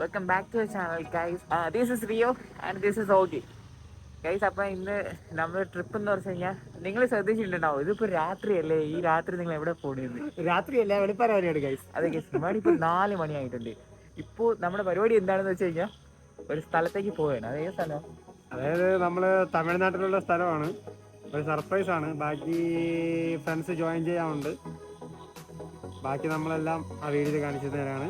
Welcome back to channel guys this is Rio and this is Oggy guys അപ്പം ഇന്ന് നമ്മുടെ trip എന്ന് പറഞ്ഞു കഴിഞ്ഞാൽ നിങ്ങൾ ശ്രദ്ധിച്ചിട്ടുണ്ടാവും. ഇതിപ്പോ രാത്രിയല്ലേ? ഈ രാത്രി നിങ്ങൾ എവിടെ പോണിരുന്നു രാത്രിയല്ല വെളുപ്പാര പരിപാടി ഗൈസ് അതെ ഗൈസ് പരിപാടി ഇപ്പോൾ നാല് മണിയായിട്ടുണ്ട്. ഇപ്പോൾ നമ്മുടെ പരിപാടി എന്താണെന്ന് വെച്ച് കഴിഞ്ഞാൽ ഒരു സ്ഥലത്തേക്ക് പോവുകയാണ് അതേ സ്ഥലം. അതായത് നമ്മൾ തമിഴ്നാട്ടിലുള്ള സ്ഥലമാണ്. ഒരു സർപ്രൈസ് ആണ്. ബാക്കി ഫ്രണ്ട്സ് ജോയിൻ ചെയ്യാനുണ്ട്. ബാക്കി നമ്മളെല്ലാം ആ വീഡിയോ കാണിച്ചു തരാണ്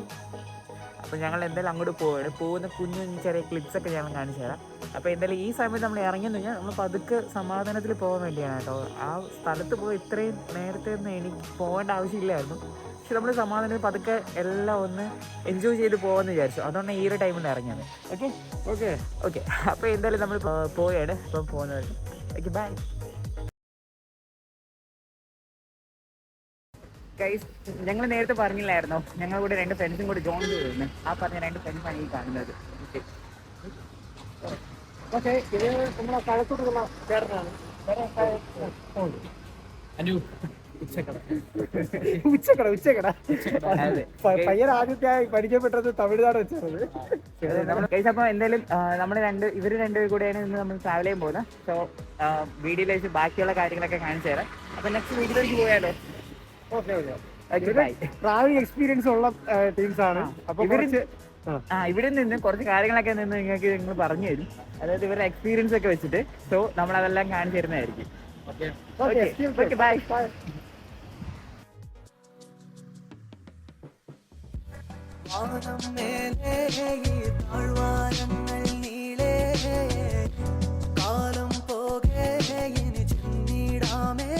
അപ്പോൾ ഞങ്ങൾ എന്തായാലും അങ്ങോട്ട് പോവുകയാണ് പോകുന്ന കുഞ്ഞു കുഞ്ഞു ചെറിയ ക്ലിപ്സ് ഒക്കെ ഞങ്ങൾ കാണിച്ചു തരാം. അപ്പോൾ എന്തായാലും ഈ സമയത്ത് നമ്മൾ ഇറങ്ങിയെന്ന് കഴിഞ്ഞാൽ നമ്മൾ പതുക്കെ സമാധാനത്തിൽ പോകാൻ വേണ്ടിയാണ് കേട്ടോ. ആ സ്ഥലത്ത് പോയി ഇത്രയും നേരത്തെ ഒന്നും എനിക്ക് പോകേണ്ട ആവശ്യമില്ലായിരുന്നു. പക്ഷെ നമ്മൾ സമാധാനത്തിൽ പതുക്കെ എല്ലാം ഒന്ന് എൻജോയ് ചെയ്ത് പോകാമെന്ന് വിചാരിച്ചു. അതുകൊണ്ട് ഈ ഒരു ടൈമിൽ ഇറങ്ങിയത്. ഓക്കെ ഓക്കെ ഓക്കെ അപ്പോൾ എന്തായാലും നമ്മൾ പോയാണ് പോവുകയാണ്. ഇപ്പം പോകുന്നത് ഓക്കെ ബൈ ഗൈസ് ഞങ്ങൾ നേരത്തെ പറഞ്ഞില്ലായിരുന്നോ? ഞങ്ങൾ കൂടെ രണ്ട് ഫ്രണ്ട്സും കൂടെ ജോയിൻ ചെയ്തിരുന്നു. ആ പറഞ്ഞ രണ്ട് ഫ്രണ്ട്സാണ് ഈ കാണുന്നത്. ഓക്കെ ഇത് നമ്മളെ കഴക്കൂട്ടുള്ള ചേട്ടനാണ്. അനു ഉച്ചക്കട. ഉച്ചക്കട പയ്യൻ ആദ്യത്തെ പരിചയപ്പെട്ടത് തമിഴ്നാട് വെച്ചത് അപ്പൊ അപ്പോൾ എന്തായാലും നമ്മൾ രണ്ട് ഇവർ രണ്ടുപേരും കൂടെയാണ് ഇന്ന് നമ്മൾ ട്രാവൽ ചെയ്യാൻ പോകുന്നത്. സോ വീഡിയോയിലേക്ക് വെച്ച് ബാക്കിയുള്ള കാര്യങ്ങളൊക്കെ കാണിച്ചു തരാം. അപ്പൊ നെക്സ്റ്റ് വീഡിയോയിലേക്ക് പോയാലോ? ട്രാവലിംഗ് എക്സ്പീരിയൻസ് ഉള്ള ടീംസ് ആണ്. അപ്പൊ കുറച്ച് ആ, ഇവിടെ നിന്ന് കുറച്ച് കാര്യങ്ങളൊക്കെ നിന്ന് നിങ്ങൾക്ക് നിങ്ങൾ പറഞ്ഞു തരും. അതായത് ഇവരുടെ എക്സ്പീരിയൻസ് ഒക്കെ വെച്ചിട്ട്. സോ നമ്മൾ അതെല്ലാം കാണിച്ചു തരുന്നതായിരിക്കും. ഓക്കെ. ബൈ. വാനം മേലേ താഴ്വാരങ്ങൾ നീളേ കാലം പോകേ ഇനി ചെന്നിടാമേ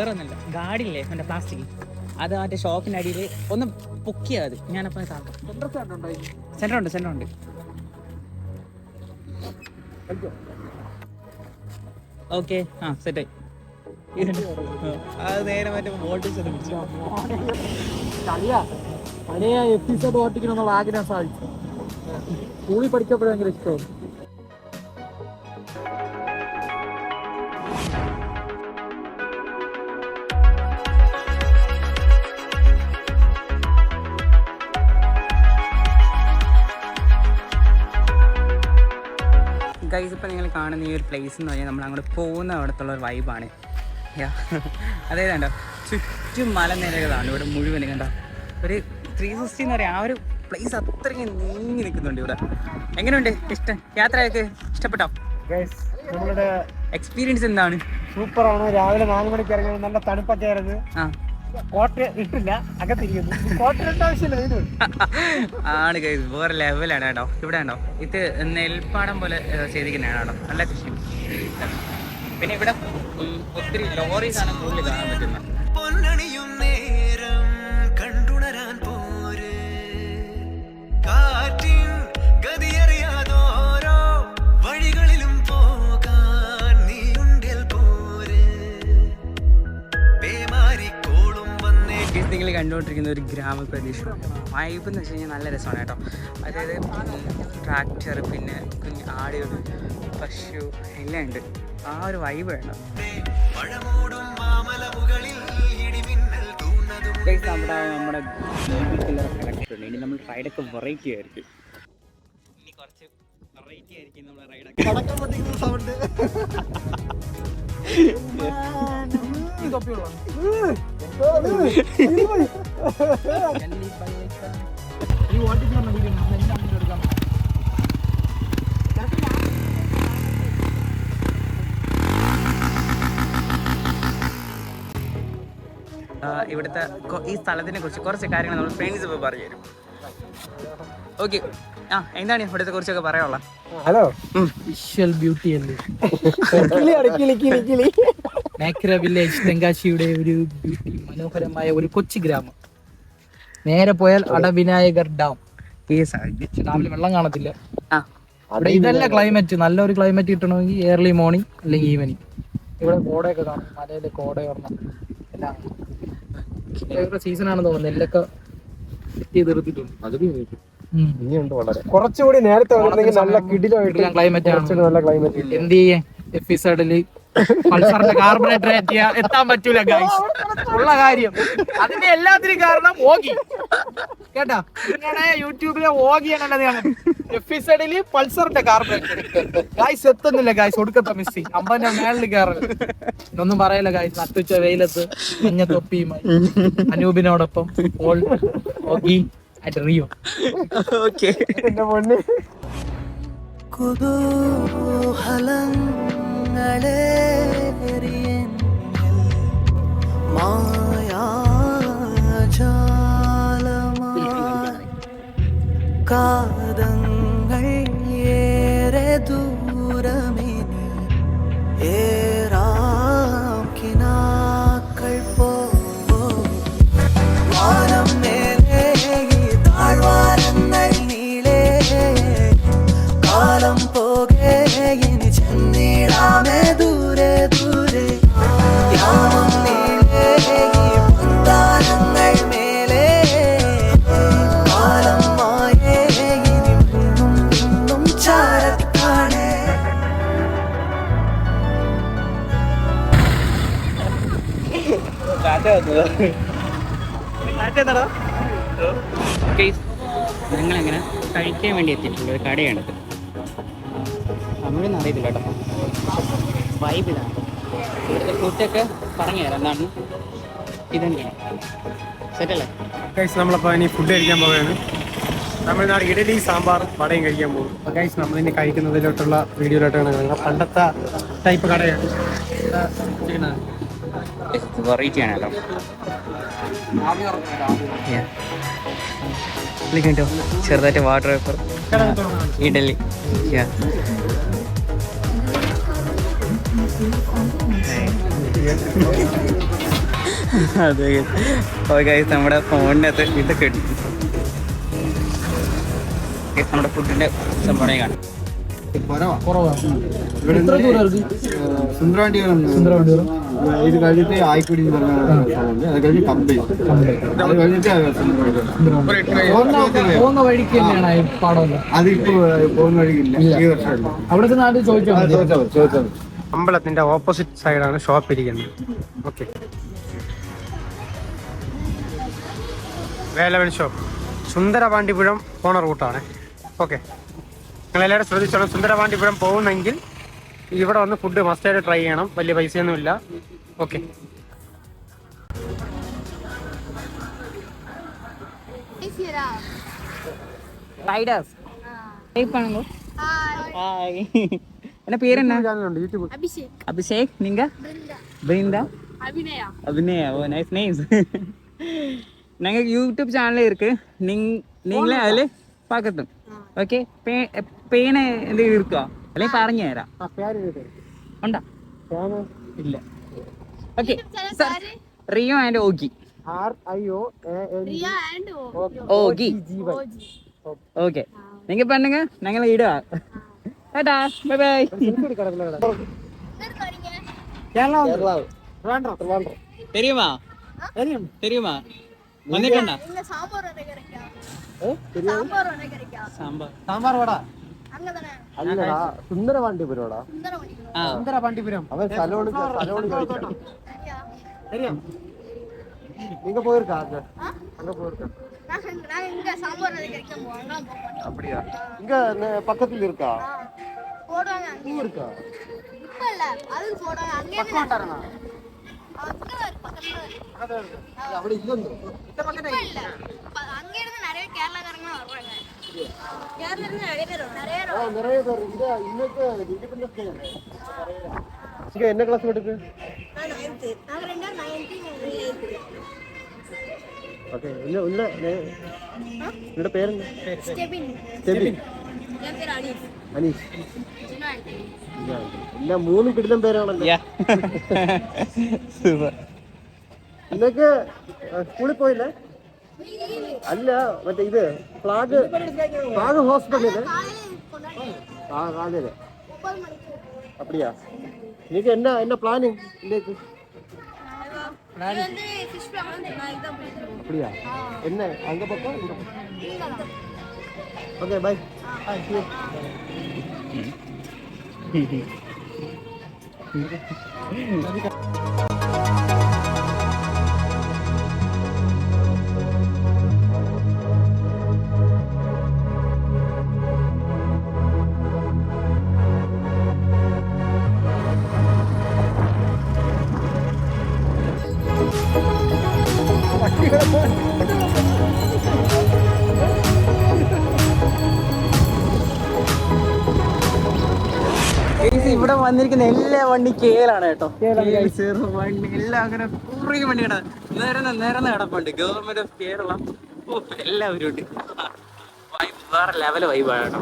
ചാരത്താ വേറൊന്നല്ല ഗാഡില്ലേ എന്റെ പ്ലാസ്റ്റിക് അത് മറ്റേ ഷോപ്പിന്റെ അടിയിൽ ഒന്ന് പൊക്കിയാ അത് ഞാനപ്പോ സെന്റർ ഉണ്ട് സെന്റർ ഉണ്ട് ഓക്കെ ആ സെറ്റായി അത് നേരെ മറ്റേ വോൾട്ടേജ് പഴയ എപ്പിസോഡ് ഓട്ടിക്കണം എന്നുള്ള ആഗ്രഹം സാധിച്ചു. സ്കൂളിൽ പഠിക്കപ്പോഴും ഭയങ്കര ഗൈസ് ഇപ്പം നിങ്ങൾ കാണുന്ന ഈ ഒരു പ്ലേസ് എന്ന് പറഞ്ഞാൽ നമ്മൾ അങ്ങോട്ട് പോകുന്ന അവിടത്തുള്ള ഒരു വൈബാണ് അതായത് കണ്ടോ ചുറ്റും മലനിരകളാണ് ഇവിടെ മുഴുവൻ കണ്ടോ. ഒരു ത്രീ സിക്സ്റ്റി എന്ന് പറയാം ആ ഒരു പ്ലേസ് അത്രയ്ക്ക് നീങ്ങി നിൽക്കുന്നുണ്ട് ഇവിടെ. എങ്ങനെയുണ്ട്? ഇഷ്ടം? യാത്രയൊക്കെ ഇഷ്ടപ്പെട്ടോ? നമ്മളുടെ എക്സ്പീരിയൻസ് എന്താണ്? സൂപ്പറാണ് രാവിലെ നാല് മണിക്ക് ഇറങ്ങിയത് നല്ല തണുപ്പൊക്കെ ആയിരുന്നു. ആ. ആണ് ഗൈസ് വേറെ ലെവലാണ് കേട്ടോ. ഇവിടെ ഉണ്ടോ? ഇത് നെൽപ്പാടം പോലെ ചെയ്തിരിക്കുന്നതാണ് കേട്ടോ. നല്ല കൃഷി. പിന്നെ ഇവിടെ ഒത്തിരി ലോറീസാണ് കൂടുതൽ കാണാൻ പറ്റുന്നത് കണ്ടുകൊണ്ടിരിക്കുന്ന ഒരു ഗ്രാമപ്രദേശം വൈബ് എന്ന് വെച്ച് കഴിഞ്ഞാൽ നല്ല രസമാണ് കേട്ടോ. അതായത് ട്രാക്ടർ പിന്നെ കുഞ്ഞ് ആടുകൾ പശു എല്ലാം ഉണ്ട്. ആ ഒരു വൈബ് വേണം. നമ്മുടെ നമ്മുടെ കണക്റ്റുണ്ട് ഇനി നമ്മൾ റൈഡൊക്കെ വെറൈറ്റി ആയിരിക്കും ഇനി കുറച്ച് വെറൈറ്റി ആയിരിക്കും നമ്മുടെ റൈഡൊക്കെ സൗണ്ട് ഇവിടുത്തെ ഈ സ്ഥലത്തിനെ കുറിച്ച് കുറച്ച് കാര്യങ്ങൾ നമ്മൾ ഫ്രണ്ട്സ് ഇപ്പോൾ പറഞ്ഞു തരും. ഓക്കെ ആ എന്താണ് ഇവിടുത്തെ കുറിച്ചൊക്കെ പറയാനുള്ള ഹലോ വിഷ്വൽ ബ്യൂട്ടി അല്ലേ? കിളി കിളി കിളി. മേക്കര വില്ലേജ് തെങ്കാശിയുടെ ഒരു ബ്യൂട്ടി മനോഹരമായ ഒരു കൊച്ചു ഗ്രാമം. നേരെ പോയാൽ അടവിനായകർ ഡാം. ഡാമിൽ വെള്ളം കാണത്തില്ല. അവിടെ ഇതല്ല ക്ലൈമറ്റ് നല്ലൊരു ക്ലൈമറ്റ് കിട്ടണമെങ്കിൽ ഏർലി മോർണിംഗ് അല്ലെങ്കിൽ ഈവനിങ് ഇവിടെ കോടയൊക്കെ കാണും. മലയിൽ കോടയൊരെണ്ണം എല്ലാം സീസൺ ആണെന്ന് തോന്നുന്നു. നെല്ലൊക്കെ. ഇനിയുണ്ട് വളരെ. കുറച്ചുകൂടി നേരത്തെ നല്ല കിടിലായിട്ട് ആണ്. നല്ല ക്ലൈമറ്റ് എന്ത് ചെയ്യേ? എപ്പിസോഡിൽ പൾസറിന്റെ കാർബണേറ്റർ എത്തിയ എത്താൻ പറ്റൂല ഗൈസ് ഉള്ള കാര്യം. അതിന്റെ എല്ലാത്തിനും കാരണം ഓഗി. കേട്ടാ? നിങ്ങളുടെ യൂട്യൂബിലെ ഓഗി ഞാൻ എപ്പിസോഡിൽ പൾസറിന്റെ കാർബണേറ്റർ ഗൈസ് എത്തുന്നില്ല ഗൈസ് ഒടുക്കത്തെ മിസ്സി അമ്പന്റെ മേളിൽ കയറൽ ഒന്നും പറയല ഗൈസ് നട്ടുച്ച വെയിലത്ത് മഞ്ഞ തൊപ്പിയുമായി. അനൂപിനോടൊപ്പം ഓഗി അറ്റ് റിയോ ഓക്കെ കുതൂഹലം പൊന്ന് കുതൂഹലങ്ങളേറിയെന്നിൽ മായാജാലമായി കാതങ്ങൾ ഞങ്ങളങ്ങനെ കഴിക്കാൻ വേണ്ടി എത്തിയിട്ടുണ്ട്? ഒരു കടയാണിത് തമിഴൊന്നും അറിയത്തില്ല കേട്ടോ. വൈബ് ഇതാണ്. ഇവിടുത്തെ ഫുഡൊക്കെ പറഞ്ഞു തരാം. എന്താണ്? ഇതെന്താണ് സെറ്റല്ലേ ഇനി ഫുഡ് കഴിക്കാൻ പോവുകയാണ്. തമിഴ്നാട് ഇഡലി സാമ്പാർ വടയും കഴിക്കാൻ പോകും അപ്പോൾ നമ്മൾ ഇനി കഴിക്കുന്നതിലോട്ടുള്ള വീഡിയോയിലോട്ടാണ് കാണുന്നത് പണ്ടത്തെ ടൈപ്പ് കടയാണ്. വെറൈറ്റി ആണല്ലോ. കേട്ടോ ചെറുതായിട്ട് വാട്ടർ പേപ്പർ ഇഡലി അതെ. ഓക്കെ നമ്മുടെ ഫോണിനകത്ത് ഇതൊക്കെ ഇട്ടു നമ്മുടെ ഫുഡിന്റെ സംഭവം കാണാം കുറവാ. കുറവാ. സുന്ദരവണ്ടി സുന്ദരവണ്ടി ഇത് കഴിഞ്ഞിട്ട് ആയിക്കുടി എന്ന് പറഞ്ഞ സ്ഥലമുണ്ട്. അത് കഴിഞ്ഞ് കമ്പി. അത് കഴിഞ്ഞിട്ട് പോകുന്ന വഴിക്ക് തന്നെയാണ് പാടമല്ല അതിപ്പോ പോകുന്ന വഴിക്കില്ല. ഈ വർഷം അവിടുത്തെ നാട്ടിൽ ചോദിച്ചാൽ അമ്പലത്തിന്റെ ഓപ്പോസിറ്റ് സൈഡാണ് ഷോപ്പ് ഇരിക്കുന്നത്. ഓക്കെ വേലവൻ ഷോപ്പ് സുന്ദരപാണ്ഡിപുരം പോണ റൂട്ടാണ്. ഓക്കെ നിങ്ങളെല്ലാവരും ശ്രദ്ധിച്ചോളാം സുന്ദരപാണ്ഡിപുരം പോകുന്നെങ്കിൽ ഇവിടെ വന്ന് ഫുഡ് മസ്റ്റായിട്ട് ട്രൈ ചെയ്യണം വലിയ പൈസയൊന്നുമില്ല ഓക്കെ റൈഡേഴ്സ് ഹായ് என்ன பேர் என்ன യൂട്യൂബ് அபிஷேக் அபிஷேக் நீங்க Brinda Brinda Abhinaya Abhinaya oh nice nice நாங்கள் யூடியூப் சேனல் இருக்கு நீங் நீங்களே அதில் பார்க்கட்டும் ഓക്കെ പേന എന്തെങ്കിലും ഇരിക്കോ അല്ലെങ്കിൽ പറഞ്ഞു തരാം ഉണ്ടോ ഇല്ല okay Rio and Oggy R I O Rio and Oggy Oggy okay நீங்க பண்ணுங்க நாங்கள இடுவா டாடா பை பை தெரியுமா தெரியுமா வந்துட்டா இங்க சாம்பார் வடை கிடைக்கும் சாம்பார் வடை கிடைக்கும் சாம்பார் സാമ്പാർ വട அங்கதானே അല്ലടാ സുന്ദരവണ്ടിപുരോടാ சுந்தரமணி ஆ സുന്ദരപാണ്ഡിപുരം അവൻ സ്ഥലമാണ് സ്ഥലമാണ് ചോദിക്കാം சரியா நீங்க போயிருக்கா அங்க ஆ? அங்க போயிருக்கா நாங்க நாங்க இங்க சாம்பார் வடை கிடைக்கும் அங்கெல்லாம் போக மாட்டோம் அப்படியா இங்க ந- பக்கத்துல இருக்கா ஆ. போடுவாங்க அங்க இருக்கா இப்ப இல்ல அது போடுவாங்க அங்க இருந்து அங்க இருக்கு, பக்கத்துல இருக்கு. അവിടെ ഇല്ലെന്നോ இப்ப இல்ல இப்ப அங்க இருந்து நிறைய கேரளாக்காரங்க வருவாங்க கேரளா இருந்து நிறைய பேர் வருவாங்க. நிறைய பேர் ആ നിറയെ പേര് ഇത് ഇന്നത്തെ ഇൻഡിപെൻഡൻസ് ഡേ ആണ് இங்க என்ன கிளாஸ் படிக்கு நான் ninth. நாங்க ரெண்டு பேரும் ninth, நீங்க eighth. ஓகே இல்ல இல்ல നിങ്ങളുടെ പേരെന്താ Stephen. സ്റ്റെബിൻ என் பேர் அனீஸ் അനീഷ് சின்ன ஆண்டி. എല്ലാം മൂന്നും കിടിലം പേരാണല്ലോ யா சூப்பர் ഇന്നൊക്കെ സ്കൂളിൽ പോയില്ലേ അല്ല മറ്റേ ഇത് ഫ്ലാഗ് ഫ്ലാഗ് ഹോസ്പിറ്റലില് காலையில கொண்டாடி ആ കാലയില് ஒன்பது மணிக்கு அப்படியா இன்னைக்கு என்ன என்ன பிளானிங் இன்னைக்கு இது வந்து ஃபிஷ் ஃப்ரை வந்து நான் இதுதான் பிடிக்கும் அப்படியா என்ன அங்க பக்கம் இங்க பக்கம்? ഓക്കെ ബൈ Guys, ഇവിടെ വന്നിരിക്കുന്ന എല്ലാ വണ്ടി കേലാണ് കേട്ടോ. ചെറു വണ്ടി എല്ലാം അങ്ങനെ കുറേ വണ്ടിയാണ് നിരന്ന് നിരന്ന് കിടപ്പുണ്ട്. ഗവൺമെന്റ് ഓഫ് കേരള എല്ലാവരും ഉണ്ട്. വേറെ ലെവൽ വൈബാണ് കേട്ടോ.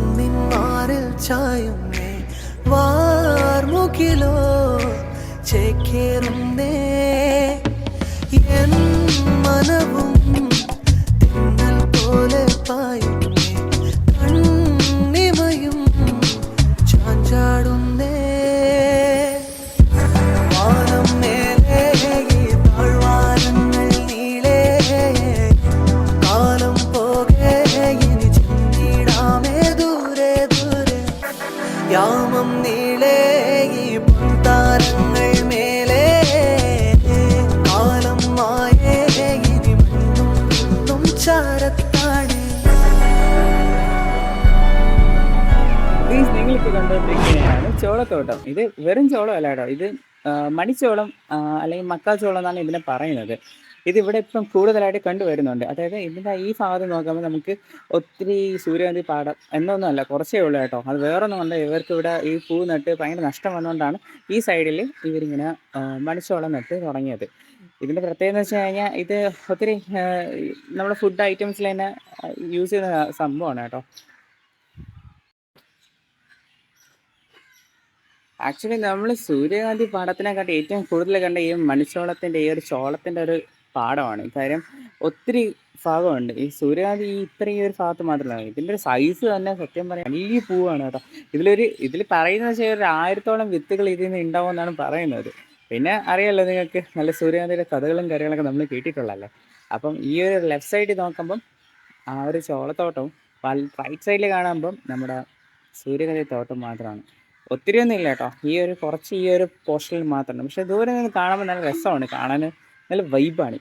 മണ്ണിൻ മാറിൽ ചായുന്നേ വാർമുകിലോ ചേക്കേറുന്നേ. എൻ മനവും തിന്നൽ പോലെ പായുന്നേ. കണ്ടുകൊണ്ടിരിക്കുകയാണ്. ചോളത്തോട്ടം ഇത് വെറും ചോളം അല്ല കേട്ടോ. ഇത് മണിച്ചോളം അല്ലെങ്കിൽ മക്കാച്ചോളം എന്നാണ് ഇതിനെ പറയുന്നത്. ഇത് ഇവിടെ ഇപ്പം കൂടുതലായിട്ട് കണ്ടുവരുന്നുണ്ട്. അതായത് ഇതിന്റെ ഈ ഭാഗത്ത് നോക്കുമ്പോൾ നമുക്ക് ഒത്തിരി സൂര്യകാന്തി പാടം എന്നൊന്നുമല്ല കുറച്ചേ ഉള്ളൂ കേട്ടോ. അത് വേറൊന്നും കൊണ്ട് ഇവർക്ക് ഇവിടെ ഈ പൂ നട്ട് ഭയങ്കര നഷ്ടം വന്നുകൊണ്ടാണ് ഈ സൈഡിൽ ഇവരിങ്ങനെ മണിച്ചോളം നട്ട് തുടങ്ങിയത്. ഇതിന്റെ പ്രത്യേകത എന്ന് വെച്ച് കഴിഞ്ഞാൽ ഇത് ഒത്തിരി നമ്മുടെ ഫുഡ് ഐറ്റംസിൽ തന്നെ യൂസ് ചെയ്യുന്ന സംഭവമാണ് കേട്ടോ. ആക്ച്വലി നമ്മൾ സൂര്യകാന്തി പാടത്തിനെക്കാട്ടി ഏറ്റവും കൂടുതൽ കണ്ട ഈ മണിച്ചോളത്തിന്റെ ഈ ഒരു ചോളത്തിന്റെ ഒരു പാടമാണ് കാര്യം ഒത്തിരി ഭാഗമുണ്ട്. ഈ സൂര്യകാന്തി ഈ ഇത്രയും ഈ ഒരു ഭാഗത്ത് മാത്രമല്ല. ഇതിന്റെ ഒരു സൈസ് തന്നെ സത്യം പറയാം വലിയ പൂവാണ് കേട്ടോ. ഇതിലൊരു ഇതിൽ പറയുന്നത് വെച്ചാൽ ഒരു ആയിരത്തോളം വിത്തുകൾ ഇതിൽ നിന്ന് ഉണ്ടാവും എന്നാണ് പറയുന്നത്. പിന്നെ അറിയാലോ നിങ്ങൾക്ക് നല്ല സൂര്യകാന്തിയുടെ കഥകളും കാര്യങ്ങളൊക്കെ നമ്മൾ കേട്ടിട്ടുള്ളല്ലേ അപ്പം ഈ ഒരു ലെഫ്റ്റ് സൈഡിൽ നോക്കുമ്പം ആ ഒരു ചോളത്തോട്ടവും റൈറ്റ് സൈഡിൽ കാണുമ്പം നമ്മുടെ സൂര്യകാന്തി തോട്ടം മാത്രമാണ്. ഒത്തിരി ഒന്നും ഇല്ല കേട്ടോ ഈ ഒരു കുറച്ച് ഈ ഒരു പോർഷനിൽ മാത്രമാണ് പക്ഷേ ദൂരെ നിന്ന് കാണുമ്പോൾ നല്ല രസമാണ്. കാണാൻ നല്ല വൈബാണ്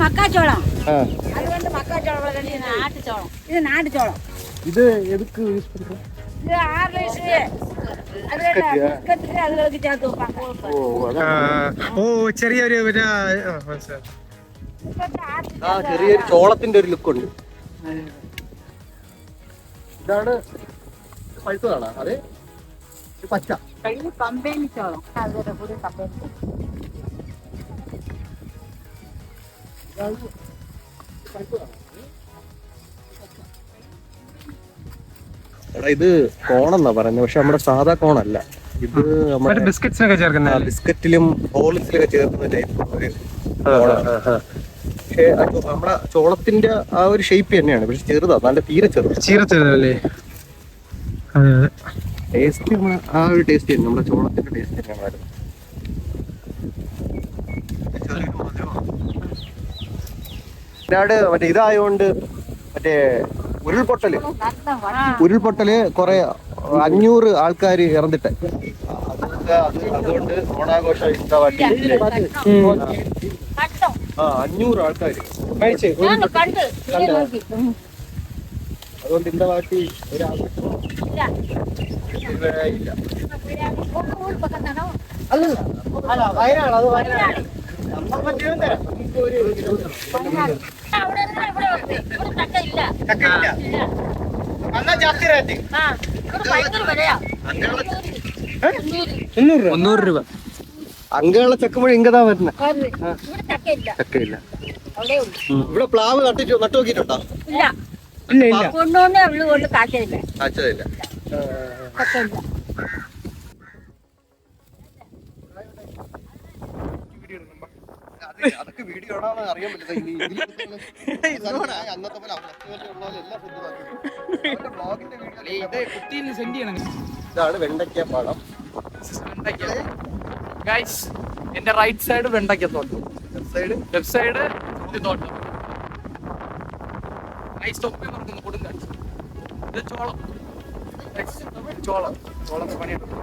മക്കാച്ചോളം இது நாட்டு சோளம் இது எதுக்கு யூஸ் பண்றோம் இது ஆறு வயசு ഓ ചെറിയൊരു പിന്നെ ആ ചെറിയൊരു ചോളത്തിന്റെ ഒരു ലുക്ക് ഉണ്ട്. ഇതാണ് പഴുപ്പ് കാണാം അതെ. പച്ച. കമ്പനി ചോളം. പഴുപ്പ് കാണാം എടാ ഇത് കോണെന്നാ പറയുന്നത് പക്ഷെ നമ്മുടെ സാധാ കോണല്ല. ഇത് നമ്മുടെ ബിസ്ക്കറ്റ്സിനൊക്കെ ചേർക്കുന്ന? ബിസ്ക്കറ്റിലും ഹോളിസിലൊക്കെ ചേർക്കുന്ന ടൈപ്പ്. പക്ഷേ അത് നമ്മുടെ ചോളത്തിന്റെ ആ ഒരു ഷേപ്പ് തന്നെയാണ് പക്ഷെ ചെറുതാ നല്ല തീരെ ചെറുത്. ചീര ചെറുതല്ലേ? അതെ ടേസ്റ്റ് ആ ഒരു ടേസ്റ്റ് തന്നെ നമ്മുടെ ചോളത്തിന്റെ ടേസ്റ്റ് തന്നെയാണ് വരുന്നത്. മറ്റേ ഇതായോണ്ട് മറ്റേ ഉരുൾപൊട്ടൽ. ഉരുൾപൊട്ടൽ കുറെ അഞ്ഞൂറ് ആൾക്കാർ ഇറന്നിട്ട്. അതുകൊണ്ട് ഓണാഘോഷം അഞ്ഞൂറ് ആൾക്കാർ അതുകൊണ്ട് ഇന്ന വാട്ടി ഒരു താനോ അല്ല വയനാട് അത് വയനാട്. നമ്മൾ വയനാട്. എന്നാ ജാസ്തി റേറ്റ് മുന്നൂറ് രൂപ. അങ്ങനെയുള്ള ചക്കമഴ ഇങ്ങതാ വരുന്നത് ഇവിടെ ചക്കയില്ല പ്ലാവ് നട്ടിട്ട് നട്ടു നോക്കിയിട്ടുണ്ടോ? ഇല്ല. ഇല്ല കൊണ്ടുവന്നേ ഉള്ളു കൊണ്ട് കാച്ചതില്ല ചക്ക ഇല്ല അതൊക്കെ വീഡിയോ ആണോ അറിയാൻ പറ്റില്ല. അന്നത്തെ പോലെ ഇതാണ് വെണ്ടയ്ക്ക പാടം ഗൈസ് എന്റെ റൈറ്റ് സൈഡ് വെണ്ടയ്ക്കത്തോട്ടം സൈഡ് ലെഫ്റ്റ് സൈഡ് തോട്ടം. ഗൈസ് തൊപ്പി മറക്കുന്നു കൊടുങ്ക ഇത് ചോളം. ചോളം. ചോളം പണിയെടുക്കും.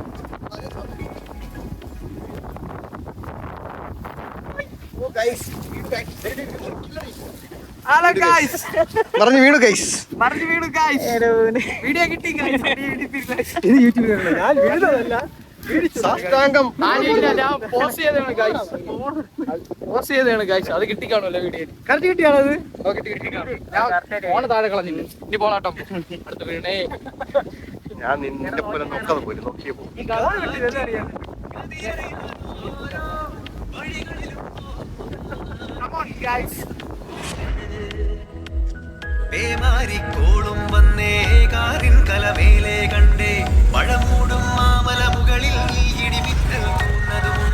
പറഞ്ഞു വീണു ഗൈസ് മറിഞ്ഞു വീണു ഗൈസ് വീഡിയോ കിട്ടി കിട്ടി ഇത് യൂട്യൂബിൽ ഞാൻ വീണതല്ല. സാഷ്ടാംഗം. ഞാൻ പോസ്റ്റ് ചെയ്തതാണ് ഗൈസ് അത് കിട്ടിക്കാണല്ലോ വീഡിയോ കറക്റ്റ് കിട്ടി ഞാൻ ഫോണ് താഴെ കളഞ്ഞില്ല ഇനി പോണാട്ടം അടുത്ത വീണേ. ഞാൻ നിന്നെ പോലെ നോക്കാതെ പോയി നോക്കിയേ പേമാരിക്കോളും വന്നേ കാറിൻ കലവേലെ കണ്ടേ മഴമൂടും മാമല മുകളിൽ ഇടിമിന്നൽ തൂന്നതുമുണ്ട്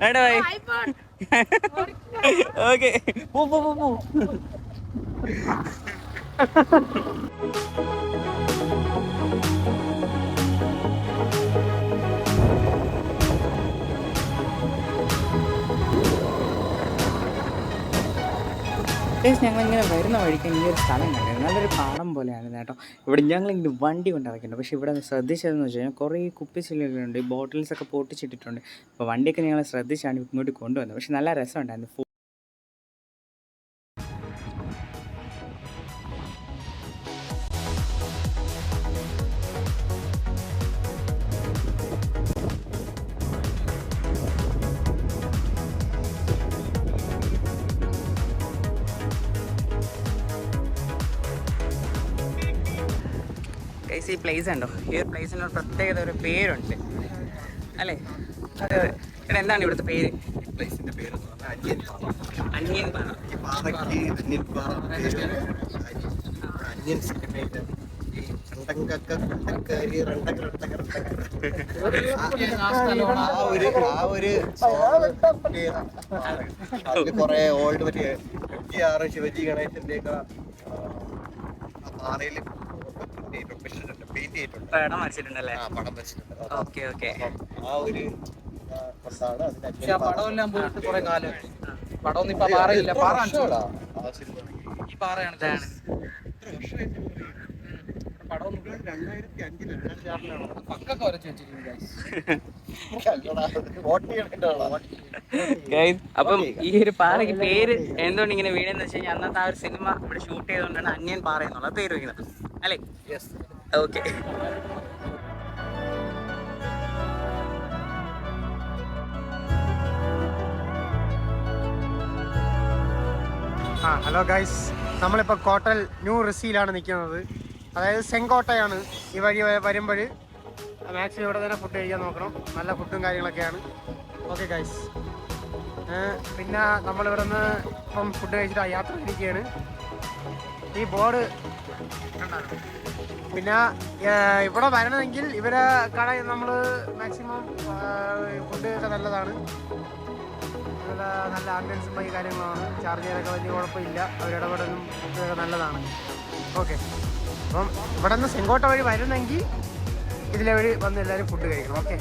എടാ ബൈ ഓക്കെ പോ പോ പോ പോ ഞങ്ങൾ ഇങ്ങനെ വരുന്ന വഴിക്ക് ഈ ഒരു സ്ഥലം കണ്ടിരുന്നു. നല്ലൊരു പാടം പോലെയാണ് കേട്ടോ. ഇവിടെ ഞങ്ങളിങ്ങനെ വണ്ടി കൊണ്ടിറക്കിയിട്ടുണ്ട് പക്ഷേ ഇവിടെ ശ്രദ്ധിച്ചതെന്ന് വെച്ച് കഴിഞ്ഞാൽ കുറേ കുപ്പിച്ചില്ലുകളുണ്ട് ഈ ബോട്ടിൽസ് ഒക്കെ പൊട്ടിച്ചിട്ടിട്ടുണ്ട്. അപ്പോൾ വണ്ടിയൊക്കെ ഞങ്ങൾ ശ്രദ്ധിച്ചാണ് ഇങ്ങോട്ട് കൊണ്ടുവന്നത്. പക്ഷേ നല്ല രസമുണ്ടായിരുന്നു. പ്ലേസ് ഉണ്ടോ? ഈ ഒരു പ്ലേസിന് ഒരു പ്രത്യേകത ഒരു പേരുണ്ട്. അല്ലേ? അതെ അതെ. എടാ എന്താണ് ഇവിടുത്തെ പേര്? പ്ലേസിന്റെ പേര് അന്യൻ പാറ അന്യൻ പാറ അന്യൻ സിനിമയിൽ കൊറേ ഓൾഡ് മറ്റേ എം ജി ആർ ശിവജി ഗണേശന്റെ ഒക്കെ പാറയിൽ പടം വരച്ചിട്ടുണ്ടല്ലേ? ആ പടം വെച്ചിട്ടുണ്ട് ഓക്കെ ഓക്കെ. അപ്പം ആ ഒരു പക്ഷെ ആ പടമെല്ലാം പോയിട്ട് കുറെ കാലം പടമൊന്നും ഇപ്പൊ പാറയില്ല പാറ കാണിച്ചു ആ സിനിമ ഈ പാറയാണ് ഇതാണ് പടം അപ്പം ഈ ഒരു പാറയ്ക്ക് പേര് എന്തുകൊണ്ട് ഇങ്ങനെ വീണെന്ന് വെച്ച് കഴിഞ്ഞാൽ അന്നത്തെ ആ ഒരു സിനിമ ഇവിടെ ഷൂട്ട് ചെയ്തുകൊണ്ടാണ് അന്യൻ പാറ എന്നുള്ള പേര് വയ്ക്കുന്നത്. അല്ലേ? ഓക്കെ ആ ഹലോ ഗൈസ് നമ്മളിപ്പോൾ കോട്ടൽ ന്യൂ റിസിയിലാണ് നിൽക്കുന്നത്. അതായത് സെങ്കോട്ടയാണ് ഈ വഴി വരുമ്പോൾ മാക്സിമം ഇവിടെ തന്നെ ഫുഡ് കഴിക്കാൻ നോക്കണം. നല്ല ഫുഡും കാര്യങ്ങളൊക്കെയാണ്. ഓക്കെ ഗൈസ് പിന്നെ നമ്മളിവിടെ നിന്ന് ഇപ്പം ഫുഡ് കഴിച്ചിട്ട് യാത്ര ഇരിക്കുകയാണ് ഈ ബോർഡ് പിന്നെ ഇവിടെ വരണമെങ്കിൽ ഇവരെ കട നമ്മൾ മാക്സിമം ഫുഡ് നല്ലതാണ്. നല്ല നല്ല ആംബിയൻസും ഈ കാര്യങ്ങളാണ്. ചാർജ് ചെയ്യാനൊക്കെ വലിയ കുഴപ്പമില്ല. അവരിടപെടലും ഒക്കെ നല്ലതാണ്. ഓക്കെ അപ്പം ഇവിടെ നിന്ന് ചെങ്കോട്ട വഴി വരുന്നെങ്കിൽ ഇതിലെ വഴി വന്ന് എല്ലാവരും ഫുഡ് കഴിക്കണം. ഓക്കെ